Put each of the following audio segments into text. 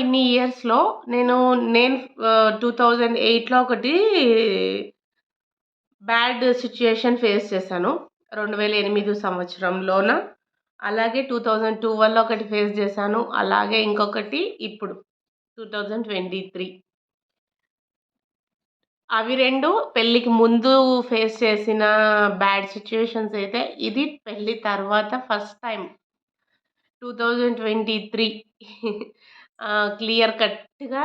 ఇన్ని ఇయర్స్‌లో నేను నేను టూ థౌజండ్ ఎయిట్లో ఒకటి బ్యాడ్ సిచ్యుయేషన్ ఫేస్ చేశాను. 2008 సంవత్సరంలోన. అలాగే 2012లో ఒకటి ఫేస్ చేశాను. అలాగే ఇంకొకటి ఇప్పుడు 2023. అవి రెండు పెళ్ళికి ముందు ఫేస్ చేసిన బ్యాడ్ సిట్యుయేషన్స్ అయితే, ఇది పెళ్ళి తర్వాత first time two thousand twenty three clear కట్‌గా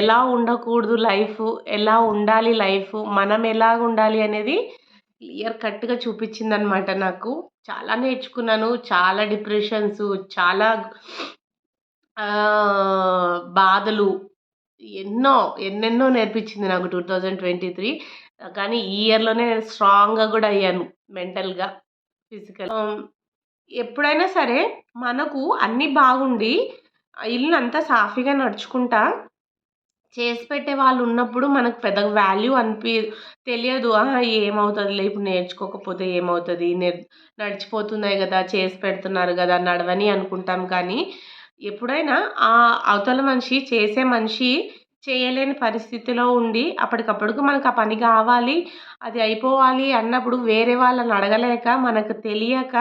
ఎలా ఉండకూడదు లైఫ్ ఎలా ఉండాలి లైఫ్ మనం ఎలాగుండాలి అనేది క్లియర్ కట్‌గా చూపించిందనమాట నాకు. చాలా నేర్చుకున్నాను. చాలా డిప్రెషన్స్ చాలా బాధలు ఎన్నో, ఎన్నెన్నో నేర్పించింది నాకు 2023. కానీ ఈ ఇయర్‌లోనే నేను స్ట్రాంగ్‌గా కూడా అయ్యాను మెంటల్‌గా, ఫిజికల్ ఎప్పుడైనా సరే మనకు అన్నీ బాగుండి, ఇల్లంతా సాఫీగా నడుచుకుంటా చేసి పెట్టే వాళ్ళు ఉన్నప్పుడు మనకు పెద్ద వాల్యూ అనిపి తెలియదు. ఏమవుతుంది లేపు ఇప్పుడు నేర్చుకోకపోతే ఏమవుతుంది నేర్ నడిచిపోతున్నాయి కదా చేసి పెడుతున్నారు కదా నడవని అనుకుంటాం కానీ, ఎప్పుడైనా ఆ అవతల మనిషి, చేసే మనిషి చేయలేని పరిస్థితిలో ఉండి, అప్పటికప్పటికి మనకు ఆ పని కావాలి, అది అయిపోవాలి అన్నప్పుడు వేరే వాళ్ళని అడగలేక, మనకు తెలియక,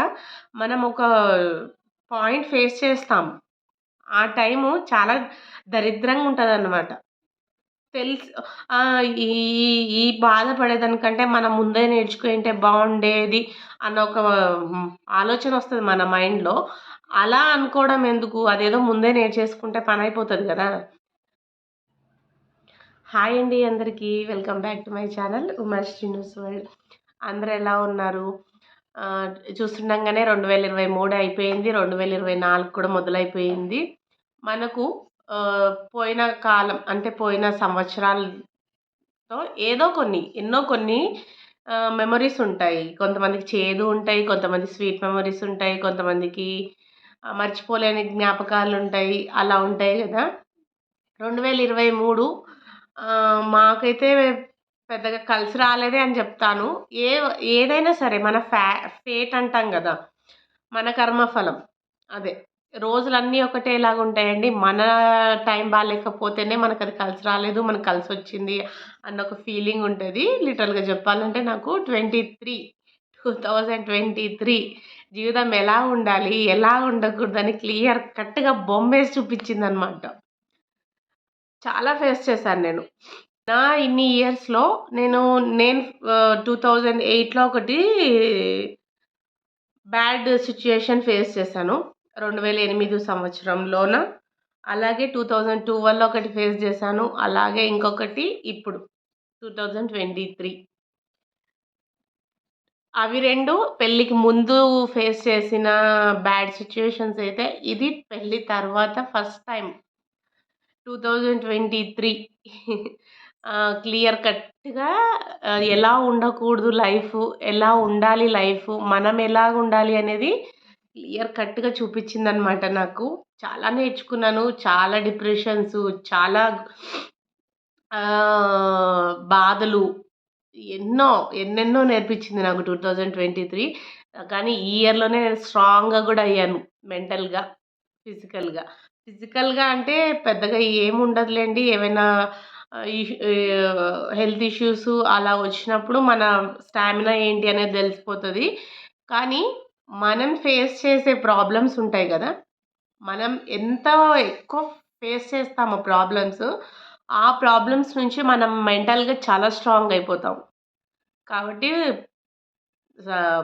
మనం ఒక పాయింట్ ఫేస్ చేస్తాం. ఆ టైము చాలా దరిద్రంగా ఉంటదనమాట. తెలుసు ఈ ఈ బాధపడేదానికంటే మనం ముందే నేర్చుకుంటే బాగుండేది అన్న ఒక ఆలోచన వస్తుంది మన మైండ్‌లో. అలా అనుకోవడం ఎందుకు? అదేదో ముందే నేర్చేసుకుంటే పని అయిపోతుంది కదా హాయ్ అండి అందరికీ. Welcome back to my channel Umash Srinivas world. అందరూ ఎలా ఉన్నారు? చూస్తుండగానే రెండు వేల ఇరవై మూడు అయిపోయింది. 2024 కూడా మొదలైపోయింది. మనకు పోయిన కాలం అంటే పోయిన సంవత్సరాలతో ఏదో కొన్ని, ఎన్నో కొన్ని మెమరీస్ ఉంటాయి. కొంతమందికి చేదు ఉంటాయి. కొంతమంది స్వీట్ మెమరీస్ ఉంటాయి. కొంతమందికి మర్చిపోలేని జ్ఞాపకాలు ఉంటాయి అలా ఉంటాయి కదా రెండు వేల ఇరవై మూడు మాకైతే పెద్దగా కలిసి రాలేదే అని చెప్తాను ఏ ఏదైనా సరే మన ఫ్యా ఫేట్ అంటాం కదా మన కర్మఫలం. అదే. రోజులన్నీ ఒకటేలాగా ఉంటాయండి. మన టైం బాగాలేకపోతేనే మనకు అది కలిసి రాలేదు, మనకు కలిసి వచ్చింది అన్న ఒక ఫీలింగ్ ఉంటుంది లిటరల్‌గా చెప్పాలంటే నాకు 23 2023 జీవితం ఎలా ఉండాలి, ఎలా ఉండకూడదని క్లియర్ కట్‌గా బొమ్మేసి చూపించింది అనమాట చాలా ఫేస్ చేశాను నేను. నా ఇన్ని ఇయర్స్‌లో నేను నేను టూ థౌజండ్ ఎయిట్లో ఒకటి బ్యాడ్ సిచ్యుయేషన్ ఫేస్ చేశాను. 2008 సంవత్సరంలోన. అలాగే 2012లో ఒకటి ఫేస్ చేశాను. అలాగే ఇంకొకటి ఇప్పుడు 2023. అవి రెండు పెళ్ళికి ముందు ఫేస్ చేసిన బ్యాడ్ సిచ్యువేషన్స్ అయితే, ఇది పెళ్ళి తర్వాత first time two thousand twenty three clear కట్‌గా ఎలా ఉండకూడదు లైఫ్ ఎలా ఉండాలి లైఫ్ మనం ఎలా ఉండాలి అనేది క్లియర్ కట్‌గా చూపించింది అనమాట నాకు. చాలా నేర్చుకున్నాను. చాలా డిప్రెషన్స్ చాలా బాధలు ఎన్నో, ఎన్నెన్నో నేర్పించింది నాకు 2023. కానీ ఈ ఇయర్‌లోనే నేను స్ట్రాంగ్‌గా కూడా అయ్యాను మెంటల్‌గా, ఫిజికల్‌గా. ఫిజికల్‌గా అంటే పెద్దగా ఏముండదులేండి ఏమైనా హెల్త్ ఇష్యూస్ అలా వచ్చినప్పుడు మన స్టామినా ఏంటి అనేది తెలిసిపోతుంది కానీ మనం ఫేస్ చేసే ప్రాబ్లమ్స్ ఉంటాయి కదా మనం ఎంత ఎక్కువ ఫేస్ చేస్తామో ప్రాబ్లమ్స్, ఆ ప్రాబ్లమ్స్ నుంచి మనం మెంటల్‌గా చాలా స్ట్రాంగ్ అయిపోతాం. కాబట్టి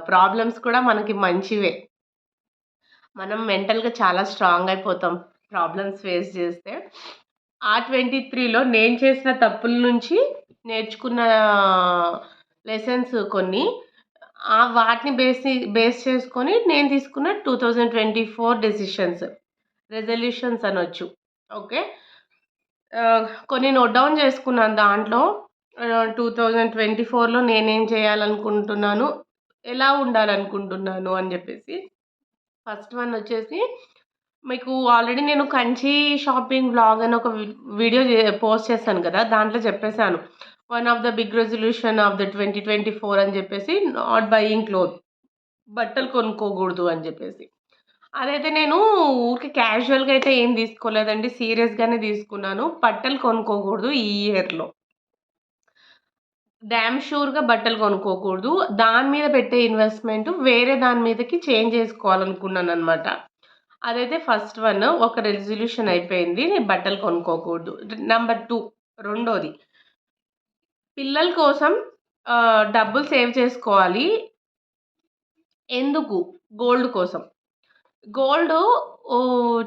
ప్రాబ్లమ్స్ కూడా మనకి మంచివే. మనం మెంటల్‌గా చాలా స్ట్రాంగ్ అయిపోతాం ప్రాబ్లమ్స్ ఫేస్ చేస్తే. ఆ 23లో నేను చేసిన తప్పుల నుంచి నేర్చుకున్న లెసన్స్ కొన్ని. వాటిని బేసి బేస్ చేసుకొని నేను తీసుకున్న 2024 డెసిషన్స్. రెజల్యూషన్స్ అనొచ్చు. ఓకే. కొన్ని నోట్ డౌన్ చేసుకున్నాను దాంట్లో టూ థౌజండ్ ట్వంటీ ఫోర్లో నేనేం చేయాలనుకుంటున్నాను, ఎలా ఉండాలనుకుంటున్నాను అని చెప్పేసి ఫస్ట్ వన్ వచ్చేసి మీకు ఆల్రెడీ నేను కంచి షాపింగ్ బ్లాగ్ అని ఒక వి వీడియో పోస్ట్ చేశాను కదా! దాంట్లో చెప్పేసాను. One of the big resolution of the 2024 అని చెప్పేసి నాట్ బయింగ్ క్లోత్. బట్టలు కొనుక్కోకూడదు అని చెప్పేసి అదైతే నేను ఊరికే క్యాజువల్‌గా అయితే ఏం తీసుకోలేదండి. సీరియస్‌గానే తీసుకున్నాను. బట్టలు కొనుక్కోకూడదు ఈ ఇయర్‌లో. డ్యామ్ షూర్‌గా బట్టలు కొనుక్కోకూడదు. దాని మీద పెట్టే ఇన్వెస్ట్‌మెంట్ వేరే దాని మీదకి చేంజ్ చేసుకోవాలనుకున్నాను అనమాట అదైతే ఫస్ట్ వన్ ఒక రెజల్యూషన్ అయిపోయింది. నేను బట్టలు కొనుక్కోకూడదు. నెంబర్ టూ రెండోది పిల్లల కోసం డబ్బులు సేవ్ చేసుకోవాలి. ఎందుకు? గోల్డ్ కోసం. గోల్డ్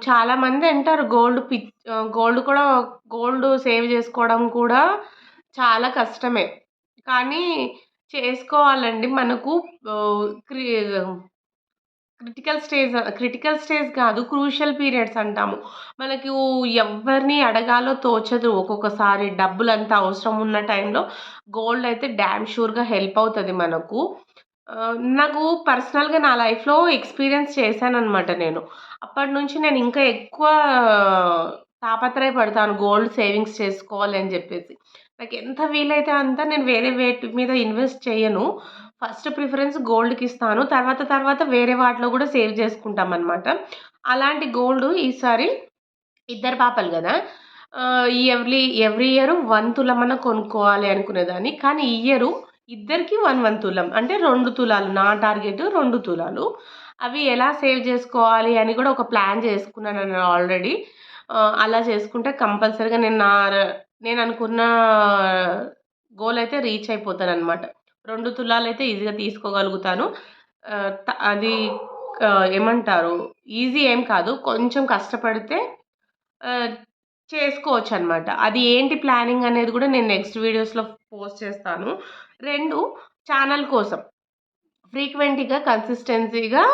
చాలామంది అంటారు గోల్డ్ పిచ్ గోల్డ్ కూడా గోల్డ్ సేవ్ చేసుకోవడం కూడా చాలా కష్టమే. కానీ చేసుకోవాలండి. మనకు క్రి క్రిటికల్ స్టేజ్ క్రిటికల్ స్టేజ్ కాదు. క్రూషియల్ పీరియడ్స్ అంటాము. మనకు ఎవరిని అడగాలో తోచదు ఒక్కొక్కసారి. డబ్బులంతా అవసరం ఉన్న టైంలో గోల్డ్ అయితే డ్యామ్ షూర్‌గా హెల్ప్ అవుతుంది మనకు. నాకు పర్సనల్‌గా నా లైఫ్‌లో ఎక్స్‌పీరియన్స్ చేశానమాట నేను. అప్పటినుంచి నేను ఇంకా ఎక్కువ తాపత్రయపడతాను గోల్డ్ సేవింగ్స్ చేసుకోవాలి అని చెప్పేసి నాకు ఎంత వీలైతే అంత నేను వేరే వేటి మీద ఇన్వెస్ట్ చేయను. ఫస్ట్ ప్రిఫరెన్స్ గోల్డ్కి ఇస్తాను తర్వాత తర్వాత వేరే వాటిలో కూడా సేవ్ చేసుకుంటామనమాట. అలాంటి గోల్డ్ ఈసారి ఇద్దరు పాపలు కదా ఎవ్రీ ఎవ్రీ ఇయర్ వన్ తులమన్నా కొనుక్కోవాలి అనుకునేదాన్ని. కానీ ఇయరు ఇద్దరికీ 1, 1 తులం. అంటే రెండు తులాలు. నా టార్గెట్ రెండు తులాలు. అవి ఎలా సేవ్ చేసుకోవాలి అని కూడా ఒక ప్లాన్ చేసుకున్నాను నేను ఆల్రెడీ. అలా చేసుకుంటే కంపల్సరీగా నేను నా నేను అనుకున్న గోల్ అయితే రీచ్ అయిపోతాననమాట. 2 తులాలైతే ఈజీగా తీసుకోగలుగుతాను. అది ఏమంటారు ఈజీ ఏం కాదు. కొంచెం కష్టపడితే చేసుకోవచ్చు అనమాట అది ఏంటి ప్లానింగ్ అనేది కూడా నేను నెక్స్ట్ వీడియోస్‌లో పోస్ట్ చేస్తాను. రెండు ఛానల్ కోసం. ఫ్రీక్వెంట్‌గా కన్సిస్టెన్సీగా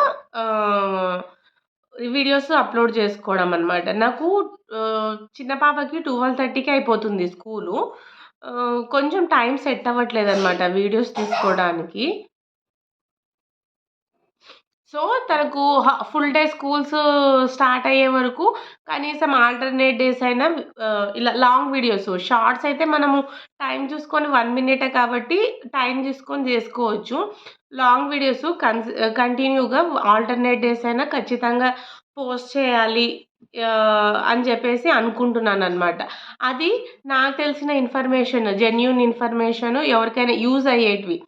వీడియోస్ అప్‌లోడ్ చేసుకోవడం అనమాట. నాకు చిన్న పాపకి 12:30కి అయిపోతుంది స్కూలు. కొంచెం టైం సెట్ అవ్వట్లేదు అనమాట వీడియోస్ తీసుకోవడానికి. సో, తనకు ఫుల్ డే స్కూల్స్ స్టార్ట్ అయ్యే వరకు కనీసం ఆల్టర్‌నేట్ డేస్ అయినా uh, ఇలా లాంగ్ వీడియోస్, షార్ట్స్ అయితే మనము టైం చూసుకొని వన్ మినిటే కాబట్టి టైం చూసుకొని చేసుకోవచ్చు లాంగ్ వీడియోస్ కన్ కంటిన్యూగా ఆల్టర్‌నేట్ డేస్ అయినా ఖచ్చితంగా పోస్ట్ చేయాలి uh, అని చెప్పేసి అనుకుంటున్నాను అనమాట అది నాకు తెలిసిన ఇన్ఫర్మేషన్ జెన్యున్ ఇన్ఫర్మేషన్ ఎవరికైనా use అయ్యేటివి.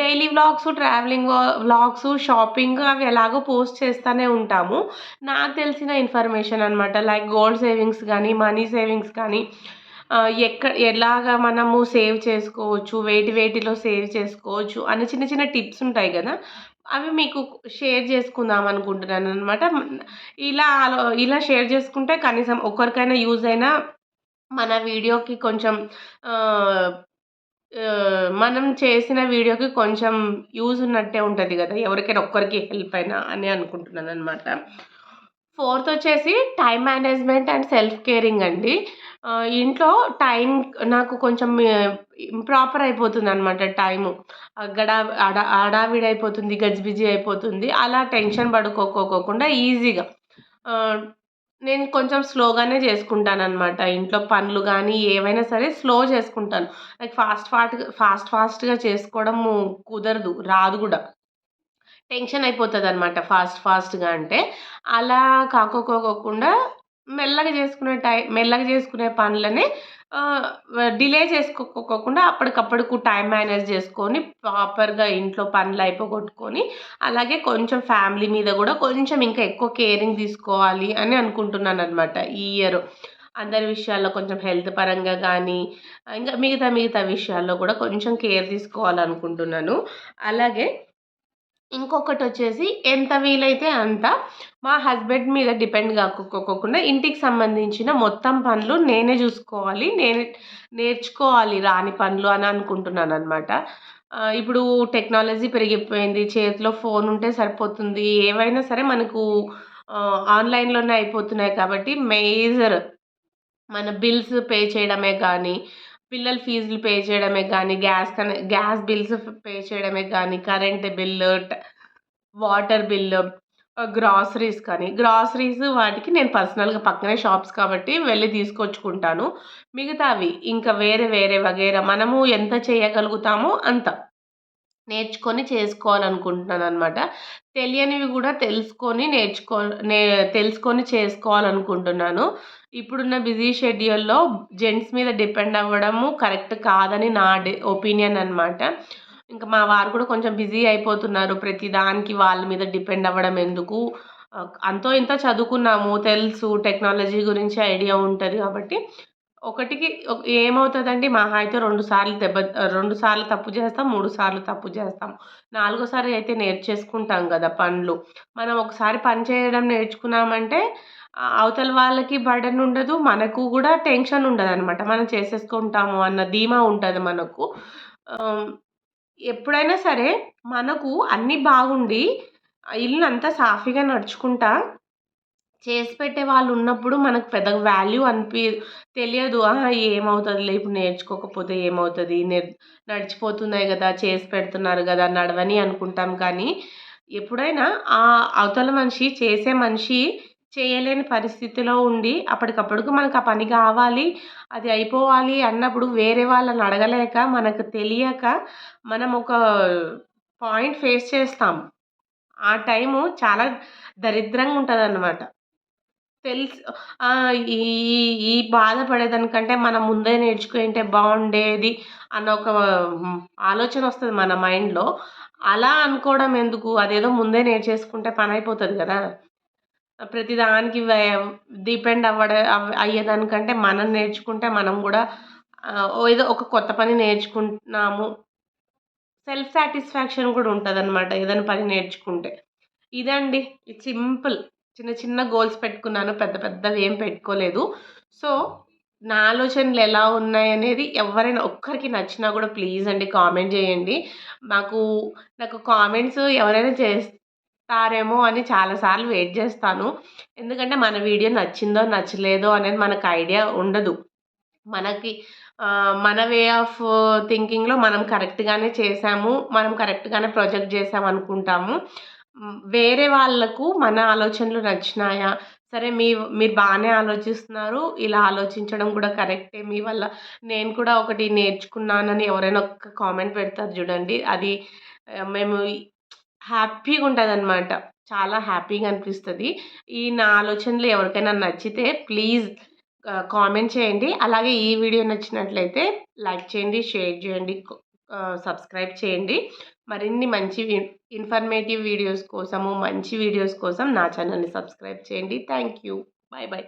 Daily vlogs, travelling vlogs, shopping అవి ఎలాగో పోస్ట్ చేస్తూనే ఉంటాము. నాకు తెలిసిన ఇన్ఫర్మేషన్ అనమాట. లైక్ గోల్డ్ సేవింగ్స్ కానీ మనీ సేవింగ్స్ కానీ ఎక్కడ ఎలాగా మనము సేవ్ చేసుకోవచ్చు, వేటి వేటిలో సేవ్ చేసుకోవచ్చు అని చిన్న చిన్న టిప్స్ ఉంటాయి కదా అవి మీకు షేర్ చేసుకుందాం అనుకుంటున్నాను అనమాట ఇలా ఇలా షేర్ చేసుకుంటే కనీసం ఒకరికైనా యూజ్ అయినా మన వీడియోకి కొంచెం మనం చేసిన వీడియోకి కొంచెం యూజ్ ఉన్నట్టే ఉంటుంది కదా ఎవరికైనా ఒక్కరికి హెల్ప్ అయినా అని అనుకుంటున్నాను అనమాట ఫోర్త్ వచ్చేసి time management and self caring అండి. ఇంట్లో టైం నాకు కొంచెం ఇంప్రాపర్ అయిపోతుందనమాట టైము. అక్కడ గడా హడా అయిపోతుంది. గజిబిజి అయిపోతుంది. అలా టెన్షన్ పడుకోకోకుండా ఈజీగా నేను కొంచెం స్లోగానే చేసుకుంటాననమాట. ఇంట్లో పనులు కానీ ఏవైనా సరే స్లో చేసుకుంటాను. లైక్ ఫాస్ట్ ఫాట్‌గా ఫాస్ట్ ఫాస్ట్‌గా చేసుకోవడము కుదరదు. రాదు కూడా టెన్షన్ అయిపోతుంది అనమాట ఫాస్ట్ ఫాస్ట్‌గా అంటే. అలా కాకోకోకుండా మెల్లగా చేసుకునే టై మెల్లగా చేసుకునే పనులనే డిలే చేసుకోకోకుండా అప్పటికప్పుడుకు టైం మేనేజ్ చేసుకొని ప్రాపర్‌గా ఇంట్లో పనులు అయిపోగొట్టుకొని, అలాగే కొంచెం ఫ్యామిలీ మీద కూడా కొంచెం ఇంకా ఎక్కువ కేరింగ్ తీసుకోవాలి అని అనుకుంటున్నాననమాట ఈ ఇయర్. అందరి విషయాల్లో కొంచెం హెల్త్ పరంగా కానీ ఇంకా మిగతా మిగతా విషయాల్లో కూడా కొంచెం కేర్ తీసుకోవాలనుకుంటున్నాను. అలాగే ఇంకొకటి వచ్చేసి ఎంత వీలైతే అంత మా హస్బెండ్ మీద డిపెండ్ కాకోకోకుండా ఇంటికి సంబంధించిన మొత్తం పనులు నేనే చూసుకోవాలి నేనే నేర్చుకోవాలి రాని పనులు అని అనుకుంటున్నాను అనమాట ఇప్పుడు టెక్నాలజీ పెరిగిపోయింది. చేతిలో ఫోన్ ఉంటే సరిపోతుంది. ఏవైనా సరే మనకు ఆన్‌లైన్‌లోనే అయిపోతున్నాయి కాబట్టి మేజర్ మన బిల్స్ పే చేయడమే కానీ పిల్లల ఫీజులు పే చేయడమే కానీ గ్యాస్ కనె గ్యాస్ బిల్స్ పే చేయడమే కానీ కరెంట్ బిల్లు, ట వాటర్ బిల్లు, గ్రాసరీస్ కానీ, గ్రాసరీస్ వాటికి నేను పర్సనల్‌గా పక్కనే షాప్స్ కాబట్టి వెళ్ళి తీసుకొచ్చుకుంటాను. మిగతావి ఇంకా వేరే వేరే వగైరా మనము ఎంత చేయగలుగుతామో అంత. నేర్చుకొని చేసుకోవాలనుకుంటున్నాను అనమాట తెలియనివి కూడా తెలుసుకొని నేర్చుకో నే తెలుసుకొని చేసుకోవాలనుకుంటున్నాను. ఇప్పుడున్న బిజీ షెడ్యూల్లో జెంట్స్ మీద డిపెండ్ అవ్వడము కరెక్ట్ కాదని నా డి ఒపీనియన్ అనమాట ఇంకా మా వారు కూడా కొంచెం బిజీ అయిపోతున్నారు. ప్రతి దానికి వాళ్ళ మీద డిపెండ్ అవ్వడం ఎందుకు? అంతో ఇంత చదువుకున్నాము తెలుసు టెక్నాలజీ గురించి ఐడియా ఉంటుంది కాబట్టి ఒకటికి ఏమవుతుందండి? మహా అయితే రెండు సార్లు దెబ్బ రెండు సార్లు తప్పు చేస్తాం మూడు సార్లు తప్పు చేస్తాం. నాలుగోసారి అయితే నేర్చేసుకుంటాం కదా పనులు. మనం ఒకసారి పని చేయడం నేర్చుకున్నామంటే అవతల వాళ్ళకి బర్డెన్ ఉండదు మనకు కూడా టెన్షన్ ఉండదు అనమాట మనం చేసేసుకుంటాము అన్న ధీమా ఉంటుంది మనకు. ఎప్పుడైనా సరే మనకు అన్నీ బాగుండి ఇల్లు అంతా సాఫీగా నడుచుకుంటా చేసి పెట్టే వాళ్ళు ఉన్నప్పుడు మనకు పెద్దగా వాల్యూ అనిపి తెలియదు. ఏమవుతుందిలే ఇప్పుడు నేర్చుకోకపోతే ఏమవుతుంది? నడిచిపోతున్నాయి కదా చేసి పెడుతున్నారు కదా నడవని అనుకుంటాం. కానీ ఎప్పుడైనా ఆ అవతల మనిషి చేసే మనిషి చేయలేని పరిస్థితిలో ఉండి అప్పటికప్పటికి మనకు ఆ పని కావాలి అది అయిపోవాలి అన్నప్పుడు వేరే వాళ్ళని అడగలేక మనకు తెలియక మనం ఒక పాయింట్ ఫేస్ చేస్తాం. ఆ టైము చాలా దరిద్రంగా ఉంటుంది అన్నమాట తెలుసు. ఈ ఈ బాధపడేదానికంటే మనం ముందే నేర్చుకుంటే బాగుండేది అన్న ఒక ఆలోచన వస్తుంది మన మైండ్లో. అలా అనుకోవడం ఎందుకు? అదేదో ముందే నేర్చేసుకుంటే పని అయిపోతుంది కదా ప్రతిదానికి డిపెండ్ అవ్వడ అయ్యేదానికంటే మనం నేర్చుకుంటే మనం కూడా ఏదో ఒక కొత్త పని నేర్చుకుంటున్నాము. సెల్ఫ్ సాటిస్ఫాక్షన్ కూడా ఉంటుంది అనమాట ఏదైనా పని నేర్చుకుంటే. ఇదండి. సింపుల్. చిన్న చిన్న గోల్స్ పెట్టుకున్నాను పెద్ద పెద్దవి ఏం పెట్టుకోలేదు. సో నా ఆలోచనలు ఎలా ఉన్నాయి అనేది ఎవరైనా ఒక్కరికి నచ్చినా కూడా ప్లీజ్ అండి కామెంట్ చేయండి. నాకు నాకు కామెంట్స్ ఎవరైనా చేస్తారేమో అని చాలాసార్లు వెయిట్ చేస్తాను. ఎందుకంటే మన వీడియో నచ్చిందో నచ్చలేదో అనేది మనకు ఐడియా ఉండదు. మనకి మన వే ఆఫ్ థింకింగ్లో మనం కరెక్ట్గానే చేసాము మనం కరెక్ట్గానే ప్రొజెక్ట్ చేసాము అనుకుంటాము వేరే వాళ్ళకు మన ఆలోచనలు నచ్చినాయా? సరే మీ మీరు బాగానే ఆలోచిస్తున్నారు ఇలా ఆలోచించడం కూడా కరెక్టే మీ వల్ల నేను కూడా ఒకటి నేర్చుకున్నానని ఎవరైనా ఒక కామెంట్ పెడతారు చూడండి. అది మేము హ్యాపీగా ఉంటుంది అనమాట చాలా హ్యాపీగా అనిపిస్తుంది. ఈ నా ఆలోచనలు ఎవరికైనా నచ్చితే ప్లీజ్ కామెంట్ చేయండి. అలాగే ఈ వీడియో నచ్చినట్లయితే లైక్ చేయండి షేర్ చేయండి. సబ్స్క్రైబ్ చేయండి. మరిన్ని మంచి ఇన్ఫర్మేటివ్ వీడియోస్ కోసము మంచి వీడియోస్ కోసం నా ఛానల్ని సబ్స్క్రైబ్ చేయండి. Thank you bye bye